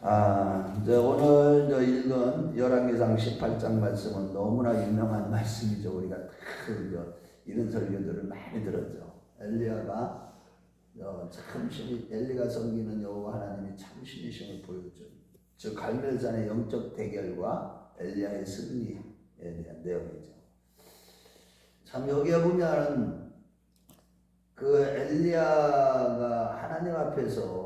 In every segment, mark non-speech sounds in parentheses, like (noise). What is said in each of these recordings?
아, 이제 오늘 저 읽은 열왕기상 18장 말씀은 너무나 유명한 말씀이죠. 우리가 이런 설교들을 많이 들었죠. 엘리야가 어, 참 신이 엘리가 섬기는 여호와 하나님이 참 신이심을 보여줘. 즉 갈멜산의 영적 대결과 엘리야의 승리에 대한 내용이죠. 참 여기에 보면 그 엘리야가 하나님 앞에서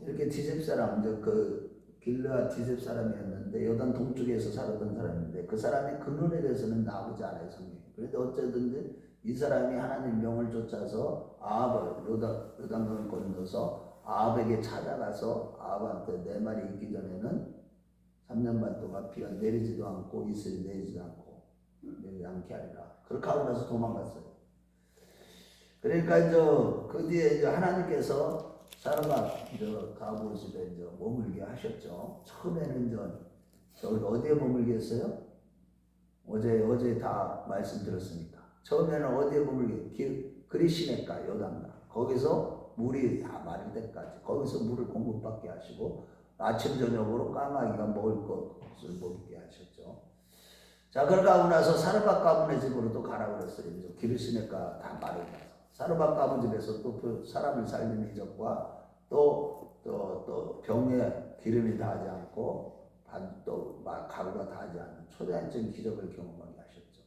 이렇게 디셉 사람 그 길르아 디셉 사람이었는데 요단 동쪽에서 살았던 사람인데 그 사람의 근원에 대해서는 나오지 않아요 성경에. 그런데 어쨌든지 이 사람이 하나님 명을 쫓아서 아합을 요단 요단강을 건너서 아합에게 찾아가서 아합한테 내 말이 있기 전에는 3년 반 동안 비가 내리지도 않고 이슬이 내리지도 않고 내리지 않게 하리라. 그렇게 하고 나서 도망갔어요. 그러니까 이제 그 뒤에 이제 하나님께서 사람아 저 가보 집에 이제 머물게 하셨죠. 처음에는 이제 저기 어디에 머물게 했어요? 어제 어제 다 말씀드렸으니까 처음에는 어디에 머물게 길 그리시네가 요단가 거기서 물이 다 마를 때까지 거기서 물을 공급받게 하시고 아침 저녁으로 까마귀가 먹을 것을 먹게 하셨죠. 자 그러고 나서 사르밧 가문의 집으로 또 가라 그랬어요. 기르시네가 다 마르고 사르밧 가문 집에서 또 그 사람을 살리는 이적과 또 또 또 병에 기름이 닿지 않고 또 가루가 닿지 않는 초대한적인 기적을 경험하게 하셨죠.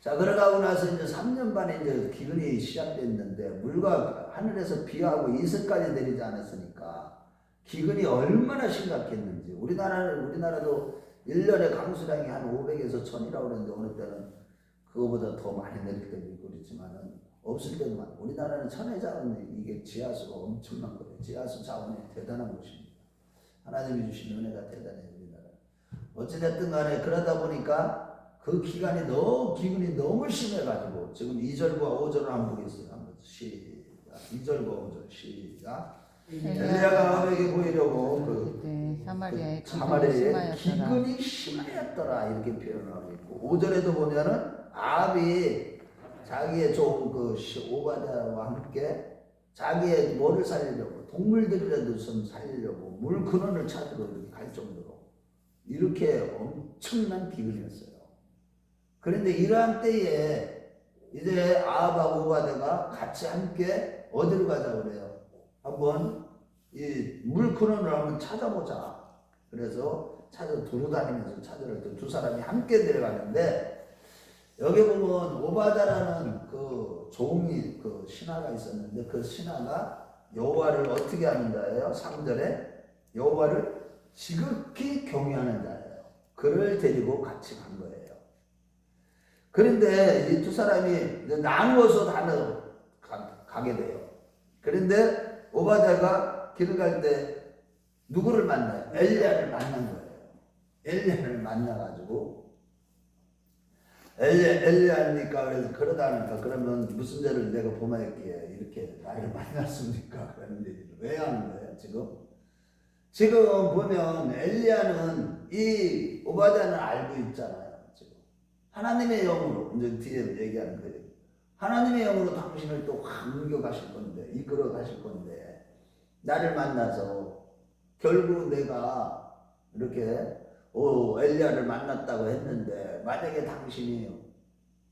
자 그러고 나서 이제 3년 반에 이제 기근이 시작됐는데 물과 하늘에서 비하고 이슬까지 내리지 않았으니까 기근이 얼마나 심각했는지 우리나라는 우리나라도 1년에 강수량이 한 500에서 1000이라고 그랬는데 어느 때는 그거보다 더 많이 내릴 때도 있고 그렇지만은 없을 때도 많고 우리나라는 천혜 자원이 이게 지하수가 엄청난 거예요. 지하수 자원이 대단한 것입니다. 하나님이 주신 은혜가 대단해요 우리나라. 어찌됐든 간에 그러다 보니까 그 기간이 너무 기근이 너무 심해가지고 지금 2절과 5절을 한번 보겠어요. 한번 시작. 2절과 5절 시작. 엘리야가 아합에게 보이려고 그 네, 사마리아의 그 심하였더라. 기근이 심하였더라 이렇게 표현하고 있고 5절에도 보면은 아합이 자기의 종그 오바다와 함께 자기의 뭐를 살리려고 동물들이라도 좀 살리려고 물 근원을 찾으러 이렇게 갈 정도로 이렇게 엄청난 기근이었어요. 그런데 이러한 때에 이제 아합하고 오바다가 같이 함께 어디로 가자 그래요? 한번 이 물 근원을 한번 찾아보자. 그래서 찾아 두루 다니면서 찾으러 또두 사람이 함께 내려가는데 여기 보면 오바다라는 그 종이 그 신하가 있었는데 그 신하가 여호와를 어떻게 하는 자예요? 3절에 여호와를 지극히 경외하는 자예요. 그를 데리고 같이 간 거예요. 그런데 이 두 사람이 나누어서 가, 가게 돼요. 그런데 오바다가 길을 갈 때 누구를 만나요? 엘리야를 만난 거예요. 엘리야를 만나가지고 엘리 엘리야니까 그래서 그러다니까 그러면 무슨 죄를 내가 범하였기에 이렇게 나를 만났습니까? 그런 얘기를 왜 하는 거예요 지금? 지금 보면 엘리야는 이 오바다는 알고 있잖아요 지금 하나님의 영으로 이제 뒤에 얘기하는 거예요. 하나님의 영으로 당신을 또 감겨 가실 건데 이끌어 가실 건데 나를 만나서 결국 내가 이렇게 오 엘리야를 만났다고 했는데 만약에 당신이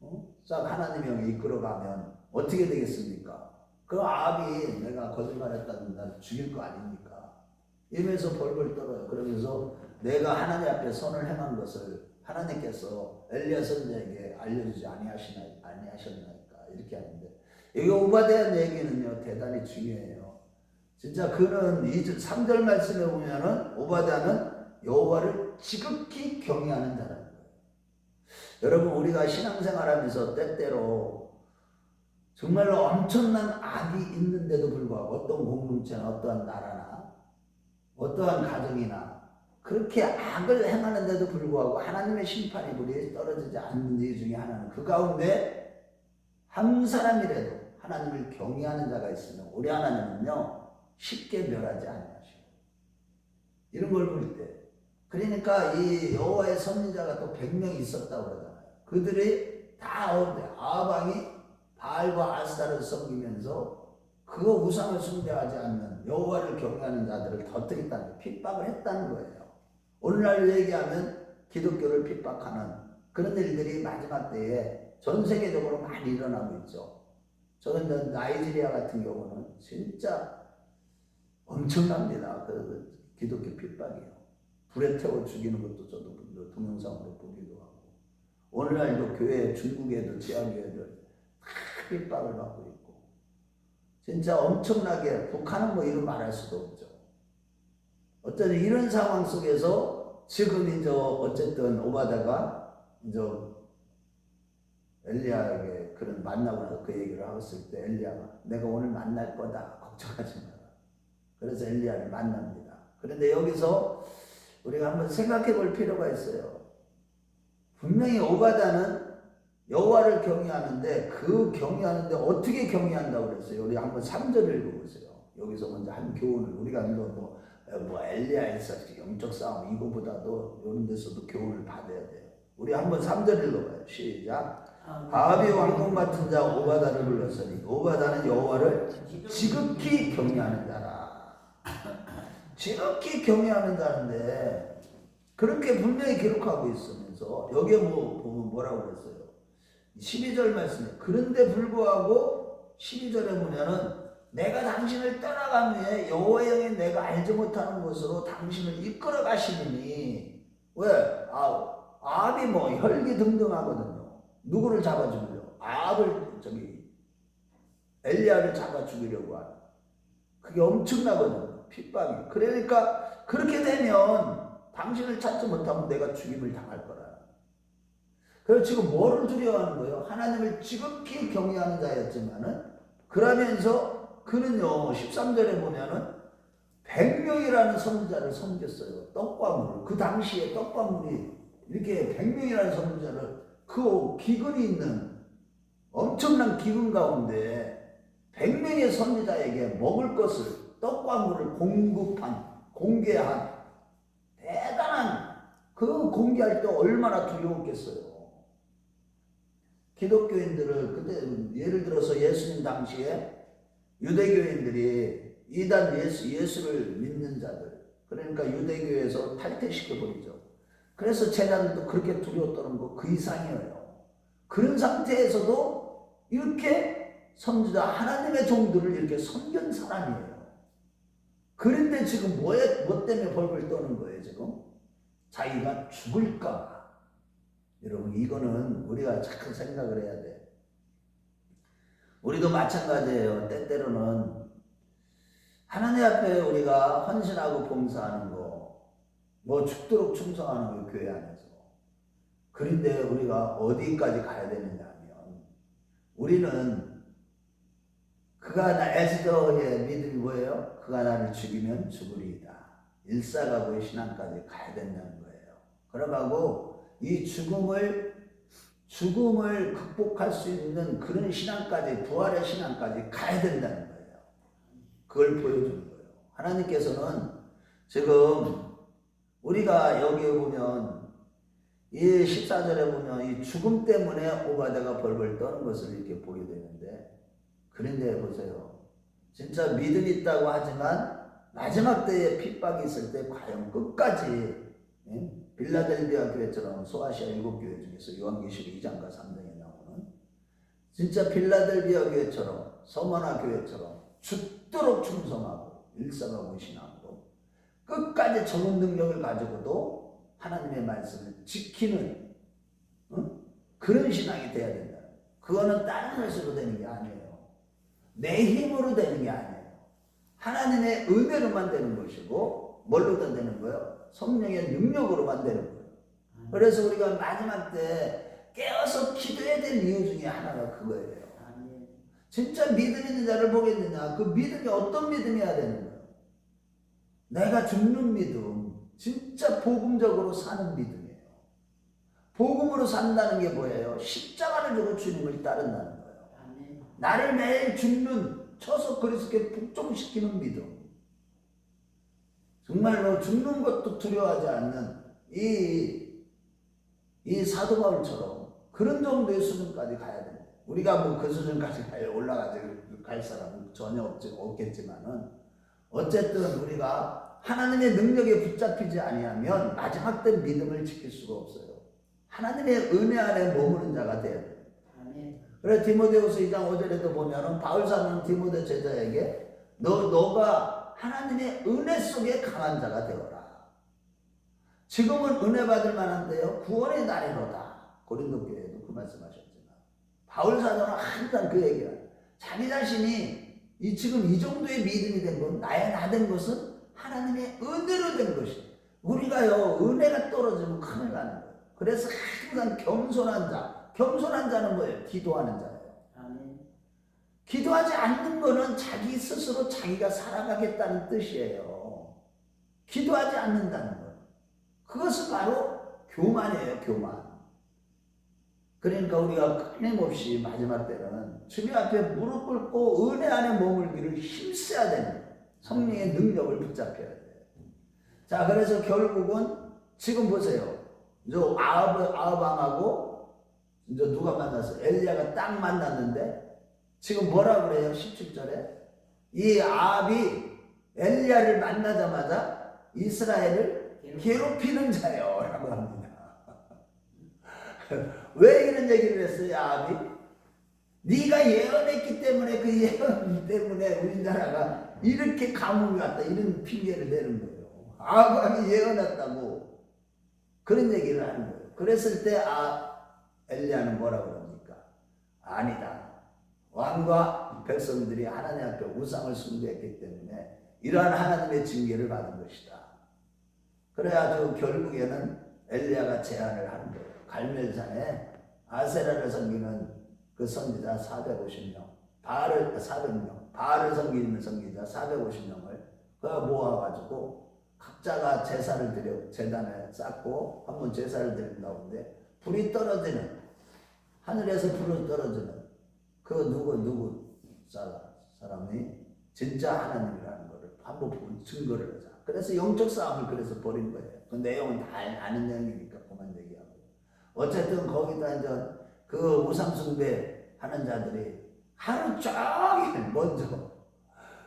어? 싹 하나님의 영이 이끌어가면 어떻게 되겠습니까? 그 아합이 내가 거짓말했다는 날 죽일 거 아닙니까? 이러면서 벌벌 떨어요. 그러면서 내가 하나님 앞에 선을 행한 것을 하나님께서 엘리야 선자에게 알려주지 아니하시나 아니하셨나이까 이렇게 하는데 여기 오바데아 얘기는요 대단히 중요해요. 진짜 그는 2절 3절 말씀에 보면은 오바데아는 여호와를 지극히 경외하는 거예요. 여러분 우리가 신앙생활하면서 때때로 정말로 엄청난 악이 있는데도 불구하고 어떤 공동체나 어떠한 나라나 어떠한 가정이나 그렇게 악을 행하는데도 불구하고 하나님의 심판이 우리에 떨어지지 않는 이유 중에 하나는 그 가운데 한 사람이라도 하나님을 경외하는 자가 있으면 우리 하나님은요 쉽게 멸하지 않으시고 이런 걸 볼 때 그러니까 이 여호와의 선지자가 또 100명이 있었다고 그러잖아요. 그들이 다 아방이 바알과 아스타를 섬기면서 그거 우상을 숭배하지 않는 여호와를 경외하는 자들을 터뜨렸다는 핍박을 했다는 거예요. 오늘날 얘기하면 기독교를 핍박하는 그런 일들이 마지막 때에 전 세계적으로 많이 일어나고 있죠. 저는 저 나이지리아 같은 경우는 진짜 엄청납니다. 그 기독교 핍박이요. 불에 태워 죽이는 것도 저도 그 동영상으로 보기도 하고 오늘날도 교회 중국에도 지하 교회들 다 핍박을 받고 있고 진짜 엄청나게 북한은 뭐 이런 말할 수도 없죠. 어쨌든 이런 상황 속에서 지금 이제 어쨌든 오바다가 이제 엘리야에게 그런 만나고 나서 그 얘기를 했을 때 엘리야가 내가 오늘 만날 거다 걱정하지 마라. 그래서 엘리야를 만납니다. 그런데 여기서 우리가 한번 생각해 볼 필요가 있어요. 분명히 오바다는 여호와를 경외하는데 그 경외하는데 어떻게 경외한다고 그랬어요? 우리 한번 3절 읽어보세요. 여기서 먼저 한 교훈을 우리가 뭐, 뭐, 뭐 엘리야에서 영적 싸움 이거보다도 이런 데서도 교훈을 받아야 돼요. 우리 한번 3절 읽어봐요. 시작. 아합이 왕궁 맡은 자 오바다를 불렀으니 오바다는 여호와를 지극히 경외하는 자라. 지극히 경외하는 자인데 그렇게 분명히 기록하고 있으면서 여기에 뭐 보면 뭐라고 그랬어요? 12절 말씀에 그런데 불구하고 12절에 보면은 내가 당신을 떠나간 후에 여호와의 영이 내가 알지 못하는 곳으로 당신을 이끌어 가시니 왜? 아, 아합이 뭐 혈기 등등하거든요. 누구를 잡아 죽이려? 아합을 저기 엘리야를 잡아 죽이려고 하는. 그게 엄청나거든요. 핍박이. 그러니까 그렇게 되면 당신을 찾지 못하면 내가 죽임을 당할 거라. 그래서 지금 뭐를 두려워하는 거예요? 하나님을 지극히 경외하는 자였지만은 그러면서 그는요 13절에 보면은 100명이라는 선자를 섬겼어요. 떡과 물을. 그 당시에 떡과 물이 이렇게 100명이라는 선자를 그 기근이 있는 엄청난 기근 가운데 100명의 선지자에게 먹을 것을 떡과 물을 공급한 공개한 대단한 그 공개할 때 얼마나 두려웠겠어요. 기독교인들을 그때 예를 들어서 예수님 당시에 유대교인들이 이단 예수 예수를 믿는 자들 그러니까 유대교에서 탈퇴시켜 버리죠. 그래서 제자들도 그렇게 두려웠다는 거 그 이상이에요. 그런 상태에서도 이렇게 선지자 하나님의 종들을 이렇게 섬긴 사람이에요. 그런데 지금 뭐에 뭐 때문에 벌벌 떠는 거예요 지금? 자기가 죽을까? 여러분 이거는 우리가 착한 생각을 해야 돼. 우리도 마찬가지예요. 때때로는 하나님 앞에 우리가 헌신하고 봉사하는 거, 뭐 죽도록 충성하는 거 교회 안에서. 그런데 우리가 어디까지 가야 되느냐 하면 우리는 그가 나 에스더의 믿음이 뭐예요? 그가 나를 죽이면 죽으리이다. 일사가고의 신앙까지 가야 된다는 거예요. 그러가고 이 죽음을 죽음을 극복할 수 있는 그런 신앙까지 부활의 신앙까지 가야 된다는 거예요. 그걸 보여주는 거예요. 하나님께서는 지금 우리가 여기 보면 이 14절에 보면 이 죽음 때문에 오바다가 벌벌 떠는 것을 이렇게 보게 되는데 그런데 보세요. 진짜 믿음 있다고 하지만 마지막 때에 핍박이 있을 때 과연 끝까지 예? 빌라델비아 교회처럼 소아시아 일곱 교회 중에서 요한계시록 2장과 3장에 나오는 진짜 빌라델비아 교회처럼 서머나 교회처럼 죽도록 충성하고 일사하고 신앙으로 끝까지 적은 능력을 가지고도 하나님의 말씀을 지키는 어? 그런 신앙이 돼야 된다. 그거는 다른 것으로 되는 게 아니에요. 내 힘으로 되는 게 아니에요. 하나님의 은혜로만 되는 것이고 뭘로든 되는 거예요? 성령의 능력으로만 되는 거예요. 그래서 우리가 마지막 때 깨어서 기도해야 될 이유 중에 하나가 그거예요. 진짜 믿음 있는 자를 보겠느냐? 그 믿음이 어떤 믿음이어야 되는 거예요? 내가 죽는 믿음, 진짜 복음적으로 사는 믿음이에요. 복음으로 산다는 게 뭐예요? 십자가를 지고 주님을 따른다는 거예요. 나를 매일 죽는, 쳐서 그리스도께 복종시키는 믿음. 정말로 죽는 것도 두려워하지 않는 이, 이 사도 바울처럼 그런 정도의 수준까지 가야 됩니다. 우리가 뭐 그 수준까지 갈- 올라가지 갈 사람은 전혀 없지, 없겠지만은 어쨌든 우리가 하나님의 능력에 붙잡히지 아니하면 마지막 때 믿음을 지킬 수가 없어요. 하나님의 은혜 안에 머무는 자가 돼야 돼요. 그래 디모데후서 2장 5절에도 보면은 바울 사는 디모데 제자에게 너 너가 하나님의 은혜 속에 강한 자가 되어라. 지금은 은혜 받을 만한데요 구원의 날이로다. 고린도 교회도 그 말씀하셨지만 바울 사도는 항상 그 얘기를 자기 자신이 이 지금 이 정도의 믿음이 된 건 나의 나 된 것은 하나님의 은혜로 된 것이. 우리가요 은혜가 떨어지면 큰일 나는 거예요. 그래서 항상 겸손한 자, 겸손한 자는 뭐예요? 기도하는 자예요. 아멘. 기도하지 않는 거는 자기 스스로 자기가 살아가겠다는 뜻이에요. 기도하지 않는다는 것. 그것은 바로 교만이에요, 교만. 그러니까 우리가 끊임없이 마지막 때는 주님 앞에 무릎 꿇고 은혜 안에 머물기를 힘써야 되는 거예요. 성령의 능력을 붙잡혀야 돼요. 자, 그래서 결국은 지금 보세요. 저 아합, 아합왕하고 이제 누가 만났어요? 엘리야가 딱 만났는데 지금 뭐라 그래요? 17절에 이 아합이 엘리야를 만나자마자 이스라엘을 괴롭히는 자요 라고 합니다. (laughs) 왜 이런 얘기를 했어요? 아합이? 네가 예언했기 때문에 그 예언 때문에 우리나라가 이렇게 가뭄이 왔다 이런 핑계를 대는 거예요. 아합이 예언했다고 그런 얘기를 하는 거예요. 그랬을 때 아, 엘리야는 뭐라고 그럽니까? 아니다. 왕과 백성들이 하나님 앞에 우상을 숭배했기 때문에 이러한 하나님의 징계를 받은 것이다. 그래가지고 결국에는 엘리야가 제안을 하는 거예요. 갈멜산에 아세라를 섬기는 그 선지자 450명, 바알을 400명, 바알을 섬기는 선지자 450명을 그 모아가지고 각자가 제사를 드려 제단에 쌓고 한번 제사를 드린 가운데 불이 떨어지는 하늘에서 불이 떨어지는 그 누구 누구 사람 사람이 진짜 하나님이라는 것을 본 증거를 하자. 그래서 영적 싸움을 그래서 벌인 거예요. 그 내용은 다 아는 내용이니까 그만 얘기하고. 어쨌든 거기다 이제 그 우상숭배 하는 자들이 하루 종일 먼저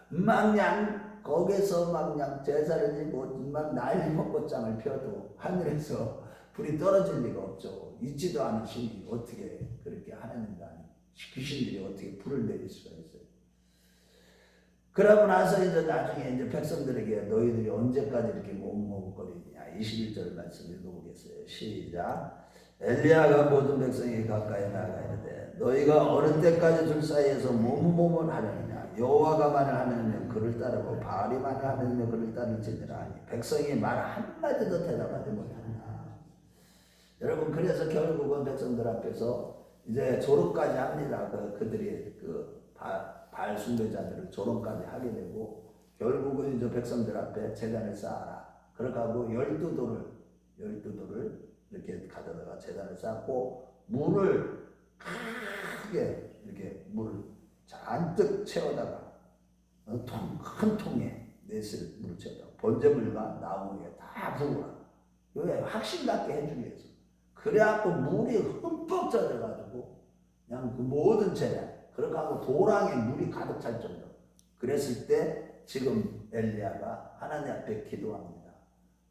막냥 거기서 막냥 제사를 지고 막 난리 먹고 짱을 펴도 하늘에서 불이 떨어질 리가 없죠. 있지도 않은 신이 어떻게 그렇게 하나님과 귀신들이 어떻게 불을 내릴 수가 있어요. 그러고 나서 이제 나중에 이제 백성들에게 너희들이 언제까지 이렇게 몽롱거리냐 21절 말씀 읽어보겠어요. 시작. 엘리야가 모든 백성이 가까이 돼. 너희가 어느 때까지 둘 사이에서 몸몸을 하려느냐? 여호와가 말을 하느냐 그를 따르고 바알이 말을 하느냐 그를 따를지니라 백성이 말 한마디도 대답하지 못한다. 여러분 그래서 결국은 백성들 앞에서 이제 조롱까지 합니다. 그 그들이 그 바, 바알 숭배자들을 조롱까지 하게 되고 결국은 이제 백성들 앞에 재단을 쌓아라. 하고 열두 돌을 열두 돌을 이렇게 가져다가 재단을 쌓고 물을 크게 이렇게 물을 잔뜩 채워다가 어, 통, 큰 통에 넷을 물을 채워다가 번제물과 나무에 다 부어라. 왜 확신받게 해주기 위해서. 그래갖고 물이 흠뻑 젖어가지고 그냥 그 모든 재단 그렇게 하고 도랑에 물이 가득 찰 정도. 그랬을 때 지금 엘리야가 하나님 앞에 기도합니다.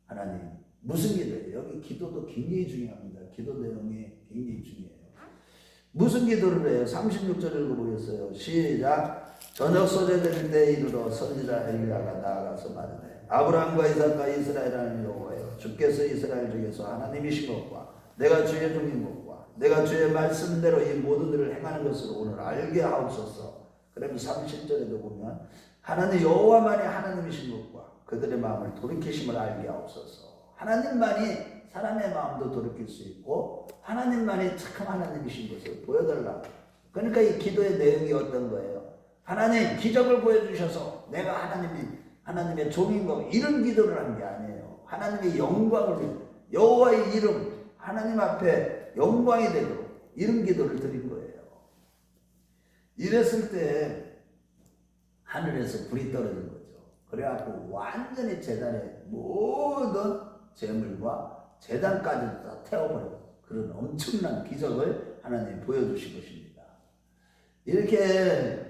하나님 무슨 기도예요? 여기 기도도 굉장히 중요합니다. 기도 내용이 굉장히 중요해요. 무슨 기도를 해요? 36절 읽어보겠어요. 시작. 저녁 소재될 때 이르러 선지자 엘리야가 나아가서 말하네. 아브라함과 이삭과 이스라엘 하나님 여호와여 주께서 이스라엘 중에서 하나님이신 것과 내가 주의 종인 것과 내가 주의 말씀대로 이 모든 일을 행하는 것을 오늘 알게 하옵소서. 그러면 37절에도 보면 하나님 여호와만이 하나님이신 것과 그들의 마음을 돌이키심을 알게 하옵소서. 하나님만이 사람의 마음도 돌이킬 수 있고 하나님만이 참 하나님이신 것을 보여달라. 그러니까 이 기도의 내용이 어떤 거예요? 하나님 기적을 보여주셔서 내가 하나님이 하나님의 종인 거 이런 기도를 한 게 아니에요. 하나님의 영광을 여호와의 이름 하나님 앞에 영광이 되도록 이런 기도를 드린 거예요. 이랬을 때 하늘에서 불이 떨어진 거죠. 그래갖고 완전히 재단의 모든 재물과 재단까지 다 태워버리고 그런 엄청난 기적을 하나님 보여주신 것입니다. 이렇게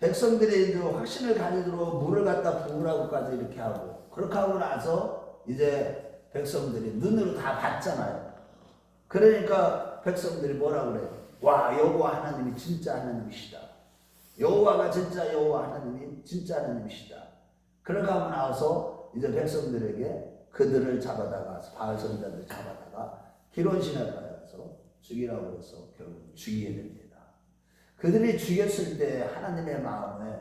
백성들이 이제 확신을 가지도록 물을 갖다 부으라고까지 이렇게 하고 그렇게 하고 나서 이제 백성들이 눈으로 다 봤잖아요. 그러니까 백성들이 뭐라 그래요? 와 여호와 하나님이 진짜 하나님이시다. 여호와가 진짜 여호와 하나님이 진짜 하나님이시다. 하고 나서 이제 백성들에게 그들을 잡아다가 바알 선자들 잡아다가 기론신에 가서 죽이라고 해서 결국 죽이게 됩니다. 그들이 죽였을 때 하나님의 마음에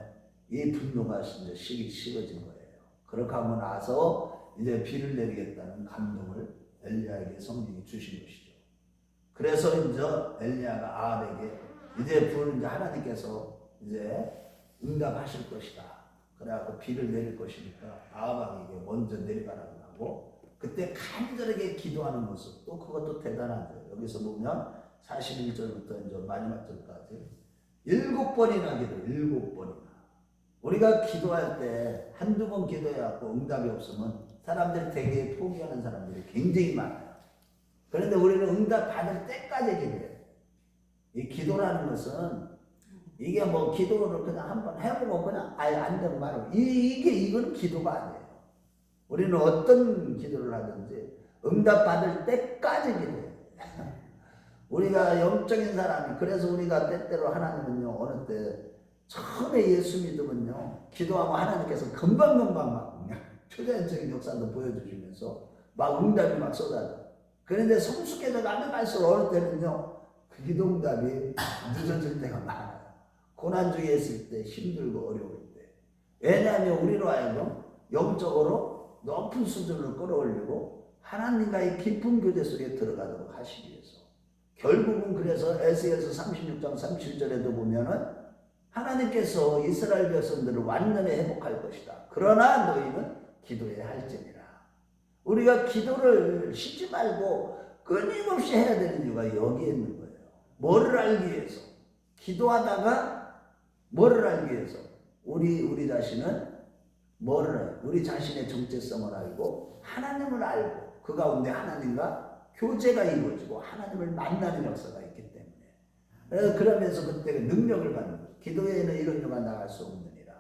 이 분노가 이제 식이 식어진 거예요. 그렇게 하고 나서 이제 비를 내리겠다는 감동을 엘리야에게 성령이 주신 것이죠. 그래서 이제 엘리야가 아합에게 이제 불 이제 하나님께서 이제 응답하실 것이다. 그래갖고 비를 내릴 것이니까 아합에게 먼저 내려가라고 하고 그때 간절하게 기도하는 모습 또 그것도 대단하죠. 여기서 보면 41절부터 이제 마지막 절까지 일곱 번이나 기도 일곱 번이나 우리가 기도할 때 한두 번 기도해갖고 응답이 없으면 사람들이 되게 포기하는 사람들이 굉장히 많아요. 그런데 우리는 응답 받을 때까지 기도해요. 이 기도라는 것은 이게 뭐 기도를 그냥 한번 해보고 그냥 아예 안 되면 말고 이, 이게 이건 기도가 아니에요. 우리는 어떤 기도를 하든지 응답 받을 때까지 기도해요. (laughs) 우리가 영적인 사람이 그래서 우리가 때때로 하나님은요 어느 때 처음에 예수 믿으면요 기도하면 하나님께서 금방금방 막 초자연적인 역사도 보여주시면서 막 응답이 막 쏟아져. 그런데 성숙해져 가면 갈수록 어느 때는요 그 기도 응답이 늦어질 때가 많아요. 고난 중에 있을 때 힘들고 어려울 때. 왜냐하면 우리로 하여금 영적으로 높은 수준을 끌어올리고 하나님과의 깊은 교제 속에 들어가도록 하시기 위해서. 결국은 그래서 에스에서 36장 37절에도 보면은 하나님께서 이스라엘 백성들을 완전히 회복할 것이다. 그러나 너희는 기도해야 할지니라. 우리가 기도를 쉬지 말고 끊임없이 해야 되는 이유가 여기에 있는 거예요. 뭐를 알기 위해서? 기도하다가 뭐를 알기 위해서? 우리 우리 자신은 뭐를 우리 자신의 정체성을 알고 하나님을 알고 그 가운데 하나님과 교제가 이루어지고 하나님을 만나는 역사가 있기 때문에 그러면서 그때 능력을 받는 거예요. 기도에는 이런 영화 나갈 수 없느니라.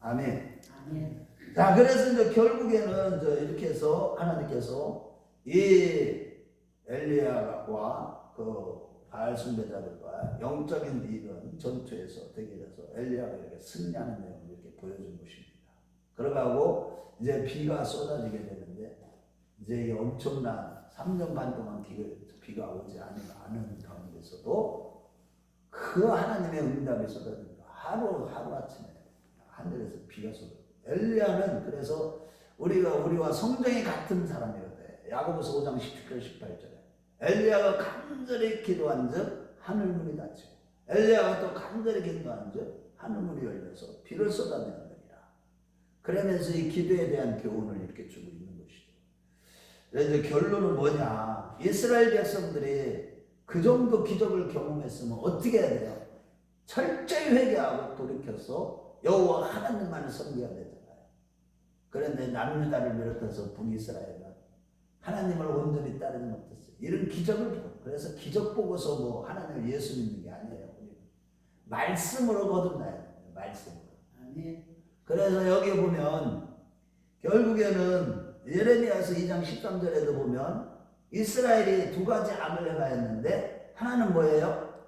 아멘. 아멘. 자, 그래서 이제 결국에는 이제 이렇게 해서 하나님께서 이 엘리야와 그 바알 숭배자들과 영적인 이런 전투에서 대결해서 엘리야가 이렇게 승리하는 내용을 이렇게 보여준 것입니다. 그러고 이제 비가 쏟아지게 되는데 이제 이 엄청난 3년 반 동안 비가, 오지 않은, 가운데서도 그 하나님의 응답이 쏟아집니다. 하루 하루 아침에 하늘에서 비가 쏟아. 엘리야는 그래서 우리가 우리와 성정이 같은 사람이거든. 야고보서 5장 17절 18절에 엘리야가 간절히 기도한 즉 하늘문이 닫히고 엘리야가 또 간절히 기도한 즉 하늘문이 열려서 비를 쏟아내느니라. 그러면서 이 기도에 대한 교훈을 이렇게 주고 있는 것이죠. 이제 결론은 뭐냐? 이스라엘 백성들이 그 정도 기적을 경험했으면 어떻게 해야 돼요? 철저히 회개하고 돌이켜서 여호와 하나님만을 섬겨야 되잖아요. 그런데 남유다를 비롯해서 북이스라엘은 하나님을 온전히 따르지 못했어요. 이런 기적을 보고 그래서 기적 보고서 뭐 하나님을 예수 믿는 게 아니에요. 말씀으로 거듭나야 돼요. 말씀으로. 아멘. 그래서 여기 보면 결국에는 예레미야서 2장 13절에도 보면 이스라엘이 두 가지 암을 행하였는데 하나는 뭐예요?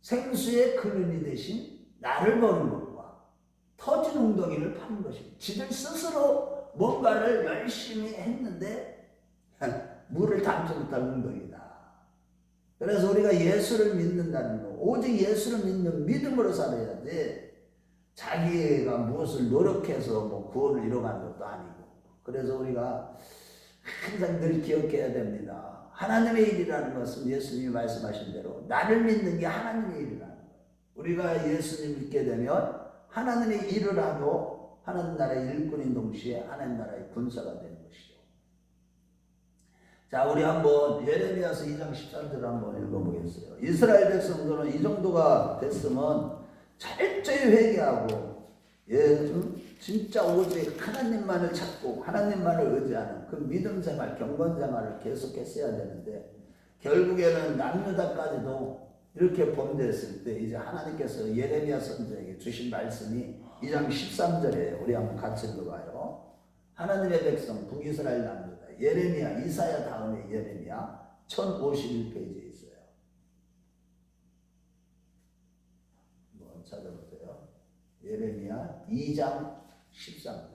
생수의 근원이 대신 나를 보는 것과 터진 웅덩이를 파는 것입니다. 지들 스스로 뭔가를 열심히 했는데 물을 담지 못한 웅덩이다. 그래서 우리가 예수를 믿는다는 거, 오직 예수를 믿는 믿음으로 살아야 돼. 자기가 무엇을 노력해서 뭐 구원을 이뤄가는 것도 아니고. 그래서 우리가 항상 늘 기억해야 됩니다. 하나님의 일이라는 것은 예수님이 말씀하신 대로 나를 믿는 게 하나님의 일이라는 거예요. 우리가 예수님 믿게 되면 하나님의 일을 하고 하나님 나라의 일꾼인 동시에 하나님 나라의 군사가 되는 것이죠. 자, 우리 한번 예레미야서 2장 13절 한번 읽어보겠어요. 이스라엘 백성들은 이 정도가 됐으면 철저히 회개하고 예, 좀 진짜 오직 하나님만을 찾고 하나님만을 의지하는 그 믿음 생활, 경건 생활을 계속했어야 되는데 결국에는 남유다까지도 이렇게 범죄했을 때 이제 하나님께서 예레미야 선지자에게 주신 말씀이 2장 13절에 우리 한번 같이 읽어봐요. 하나님의 백성 북이스라엘 남자다. 예레미야 이사야 다음에 예레미야 1051페이지에 있어요. 한번 찾아보세요. 예레미야 2장 13절.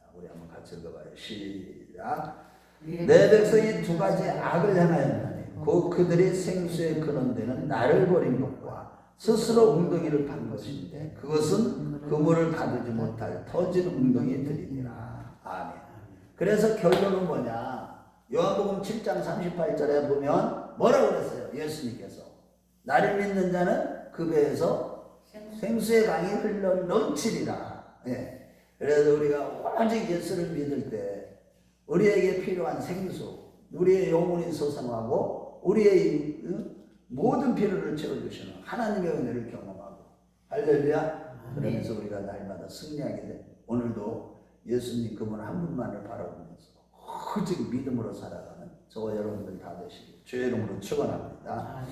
자, 우리 한번 같이 읽어봐요. 시작. 내 백성이 두 가지 악을 행하였나니 그 그들이 생수에 근원되는 나를 버린 것과 스스로 웅덩이를 판 것인데 그것은 그물을 가두지 못할 터진 웅덩이들이니라. 아멘. 그래서 결론은 뭐냐? 요한복음 7장 38절에 보면 뭐라고 그랬어요? 예수님께서. 나를 믿는 자는 그 배에서 생수의 강이 흘러 넘치리라. 예. 그래서 우리가 오직 예수를 믿을 때 우리에게 필요한 생수, 우리의 영혼이 소성하고 우리의 응? 모든 필요를 채워주시는 하나님의 은혜를 경험하고 할렐루야. 그러면서 우리가 날마다 승리하게 돼. 오늘도 예수님 그분 한 분만을 바라보면서 오직 믿음으로 살아가는 저와 여러분들 다 되시길 주의 이름으로 축원합니다.